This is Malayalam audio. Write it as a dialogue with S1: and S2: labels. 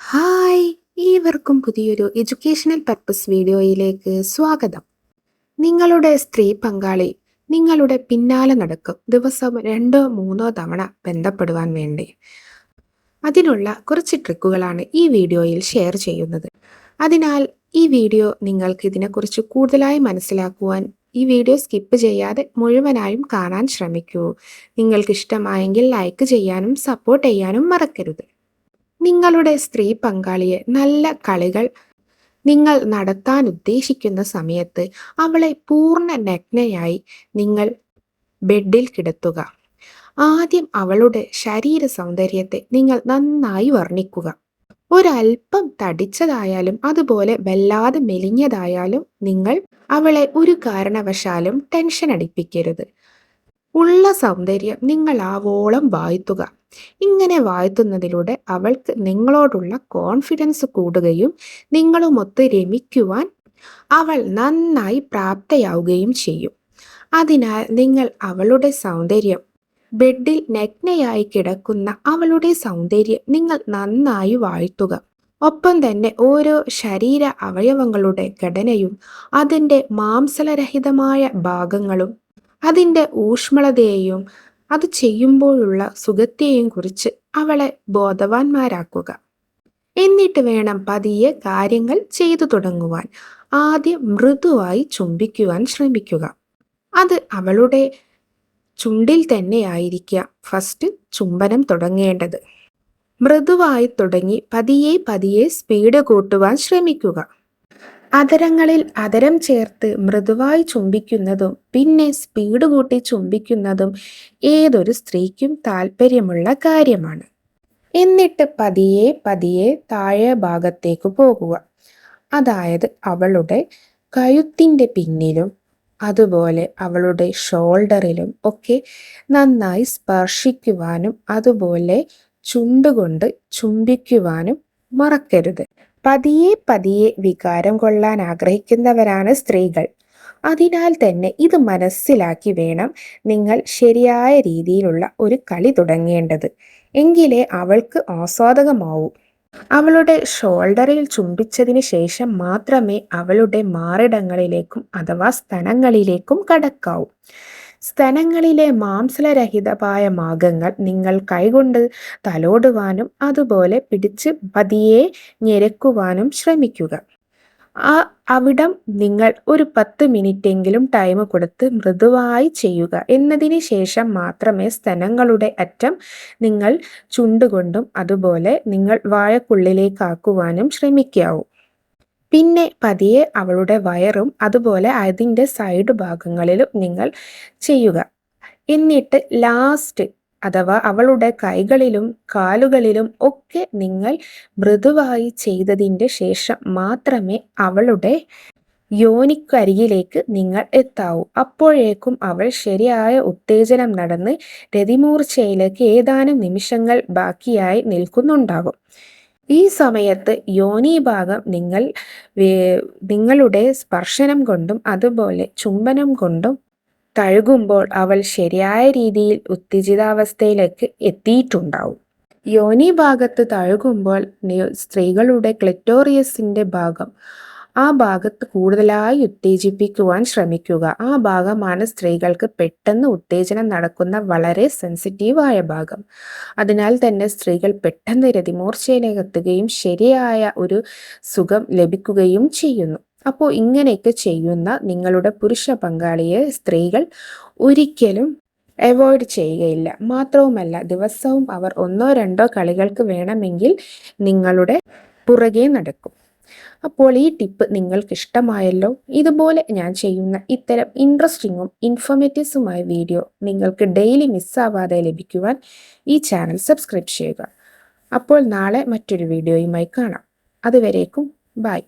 S1: ഹായ് ഏവർക്കും പുതിയൊരു എഡ്യൂക്കേഷണൽ പർപ്പസ് വീഡിയോയിലേക്ക് സ്വാഗതം. നിങ്ങളുടെ സ്ത്രീ പങ്കാളി നിങ്ങളുടെ പിന്നാലെ നടക്കും ദിവസം രണ്ടോ മൂന്നോ തവണ ബന്ധപ്പെടുവാൻ വേണ്ടി. അതിനുള്ള കുറച്ച് ട്രിക്കുകളാണ് ഈ വീഡിയോയിൽ ഷെയർ ചെയ്യുന്നത്. അതിനാൽ ഈ വീഡിയോ നിങ്ങൾക്ക് ഇതിനെക്കുറിച്ച് കൂടുതലായി മനസ്സിലാക്കുവാൻ ഈ വീഡിയോ സ്കിപ്പ് ചെയ്യാതെ മുഴുവനായും കാണാൻ ശ്രമിക്കൂ. നിങ്ങൾക്ക് ഇഷ്ടമായെങ്കിൽ ലൈക്ക് ചെയ്യാനും സപ്പോർട്ട് ചെയ്യാനും മറക്കരുത്. നിങ്ങളുടെ സ്ത്രീ പങ്കാളിയെ നല്ല കളികൾ നിങ്ങൾ നടത്താൻ ഉദ്ദേശിക്കുന്ന സമയത്ത് അവളെ പൂർണ നഗ്നയായി നിങ്ങൾ ബെഡിൽ കിടത്തുക. ആദ്യം അവളുടെ ശരീര സൗന്ദര്യത്തെ നിങ്ങൾ നന്നായി വർണിക്കുക. ഒരൽപ്പം തടിച്ചതായാലും അതുപോലെ വല്ലാതെ മെലിഞ്ഞതായാലും നിങ്ങൾ അവളെ ഒരു കാരണവശാലും ടെൻഷൻ അടിപ്പിക്കരുത്. ഉള്ള സൗന്ദര്യം നിങ്ങൾ ആവോളം വാഴ്ത്തുക. ഇങ്ങനെ വാഴ്ത്തുന്നതിലൂടെ അവൾക്ക് നിങ്ങളോടുള്ള കോൺഫിഡൻസ് കൂടുകയും നിങ്ങളുമൊത്ത് രമിക്കുവാൻ അവൾ നന്നായി പ്രാപ്തയാവുകയും ചെയ്യും. അതിനാൽ നിങ്ങൾ അവളുടെ സൗന്ദര്യം ബെഡിൽ നഗ്നയായി കിടക്കുന്ന അവളുടെ സൗന്ദര്യം നിങ്ങൾ നന്നായി വാഴ്ത്തുക. ഒപ്പം തന്നെ ഓരോ ശരീര അവയവങ്ങളുടെ ഘടനയും അതിന്റെ മാംസലരഹിതമായ ഭാഗങ്ങളും അതിന്റെ ഊഷ്മളതയെയും അത് ചെയ്യുമ്പോഴുള്ള സുഖത്തെയും കുറിച്ച് അവളെ ബോധവാന്മാരാക്കുക. എന്നിട്ട് വേണം പതിയെ കാര്യങ്ങൾ ചെയ്തു തുടങ്ങുവാൻ. ആദ്യം മൃദുവായി ചുംബിക്കുവാൻ ശ്രമിക്കുക. അത് അവളുടെ ചുണ്ടിൽ തന്നെ ആയിരിക്കാം ഫസ്റ്റ് ചുംബനം തുടങ്ങേണ്ടത്. മൃദുവായി തുടങ്ങി പതിയെ പതിയെ സ്പീഡ് കൂട്ടുവാൻ ശ്രമിക്കുക. അതരങ്ങളിൽ അതരം ചേർത്ത് മൃദുവായി ചുംബിക്കുന്നതും പിന്നെ സ്പീഡ് കൂട്ടി ചുംബിക്കുന്നതും ഏതൊരു സ്ത്രീക്കും താല്പര്യമുള്ള കാര്യമാണ്. എന്നിട്ട് പതിയെ പതിയെ താഴെ ഭാഗത്തേക്ക് പോകുക. അതായത് അവളുടെ കഴുത്തിന്റെ പിന്നിലും അതുപോലെ അവളുടെ ഷോൾഡറിലും ഒക്കെ നന്നായി സ്പർശിക്കുവാനും അതുപോലെ ചുണ്ടുകൊണ്ട് ചുംബിക്കുവാനും മറക്കരുത്. പതിയെ പതിയെ വികാരം കൊള്ളാൻ ആഗ്രഹിക്കുന്നവരാണ് സ്ത്രീകൾ. അതിനാൽ തന്നെ ഇത് മനസ്സിലാക്കി വേണം നിങ്ങൾ ശരിയായ രീതിയിലുള്ള ഒരു കളി തുടങ്ങേണ്ടത്. എങ്കിലേ അവൾക്ക് ആസ്വാദകമാവൂ. അവളുടെ ഷോൾഡറിൽ ചുംബിച്ചതിന് ശേഷം മാത്രമേ അവളുടെ മാറിടങ്ങളിലേക്കും അഥവാ സ്ഥലങ്ങളിലേക്കും കടക്കാവൂ. സ്തനങ്ങളിലെ മാംസലരഹിതമായ മാർഗങ്ങൾ നിങ്ങൾ കൈകൊണ്ട് തലോടുവാനും അതുപോലെ പിടിച്ച് പതിയെ ഞെരക്കുവാനും ശ്രമിക്കുക. ആ അവിടം നിങ്ങൾ ഒരു പത്ത് മിനിറ്റെങ്കിലും ടൈം കൊടുത്ത് മൃദുവായി ചെയ്യുക. എന്നതിന് ശേഷം മാത്രമേ സ്തനങ്ങളുടെ അറ്റം നിങ്ങൾ ചുണ്ടുകൊണ്ടും അതുപോലെ നിങ്ങൾ വാഴക്കുള്ളിലേക്കാക്കുവാനും ശ്രമിക്കാവൂ. പിന്നെ പതിയെ അവളുടെ വയറും അതുപോലെ അതിന്റെ സൈഡ് ഭാഗങ്ങളിലും നിങ്ങൾ ചെയ്യുക. എന്നിട്ട് ലാസ്റ്റ് അഥവാ അവളുടെ കൈകളിലും കാലുകളിലും ഒക്കെ നിങ്ങൾ മൃദുവായി ചെയ്തതിന്റെ ശേഷം മാത്രമേ അവളുടെ യോനിക്കരികിലേക്ക് നിങ്ങൾ എത്താവൂ. അപ്പോഴേക്കും അവൾ ശരിയായ ഉത്തേജനം നടന്ന് രതിമൂർച്ചയിലേക്ക് ഏതാനും നിമിഷങ്ങൾ ബാക്കിയായി നിൽക്കുന്നുണ്ടാകും ഈ സമയത്ത് യോനി ഭാഗം നിങ്ങൾ നിങ്ങളുടെ സ്പർശനം കൊണ്ടും അതുപോലെ ചുംബനം കൊണ്ടും തഴുകുമ്പോൾ അവൾ ശരിയായ രീതിയിൽ ഉത്തേജിതാവസ്ഥയിലേക്ക് എത്തിയിട്ടുണ്ടാവും. യോനി ഭാഗത്ത് തഴുകുമ്പോൾ സ്ത്രീകളുടെ ക്ലിറ്റോറിയസിന്റെ ഭാഗം ആ ഭാഗത്ത് കൂടുതലായി ഉത്തേജിപ്പിക്കുവാൻ ശ്രമിക്കുക. ആ ഭാഗമാണ് സ്ത്രീകൾക്ക് പെട്ടെന്ന് ഉത്തേജനം നടക്കുന്ന വളരെ സെൻസിറ്റീവായ ഭാഗം. അതിനാൽ തന്നെ സ്ത്രീകൾ പെട്ടെന്ന് രതിമൂർച്ചയിലെത്തുകയും ശരിയായ ഒരു സുഖം ലഭിക്കുകയും ചെയ്യുന്നു. അപ്പോൾ ഇങ്ങനെയൊക്കെ ചെയ്യുന്ന നിങ്ങളുടെ പുരുഷ പങ്കാളിയെ സ്ത്രീകൾ ഒരിക്കലും അവോയ്ഡ് ചെയ്യുകയില്ല. മാത്രവുമല്ല ദിവസവും അവർ ഒന്നോ രണ്ടോ കളികൾക്ക് വേണമെങ്കിൽ നിങ്ങളുടെ പുറകെ നടക്കും. അപ്പോൾ ഈ ടിപ്പ് നിങ്ങൾക്ക് ഇഷ്ടമായല്ലോ ഇതുപോലെ ഞാൻ ചെയ്യുന്ന ഇത്തരം ഇൻട്രസ്റ്റിങ്ങും ഇൻഫോർമേറ്റീവ്സുമായ വീഡിയോ നിങ്ങൾക്ക് ഡെയിലി മിസ്സാവാതെ ലഭിക്കുവാൻ ഈ ചാനൽ സബ്സ്ക്രൈബ് ചെയ്യുക. അപ്പോൾ നാളെ മറ്റൊരു വീഡിയോയുമായി കാണാം. അതുവരേക്കും ബൈ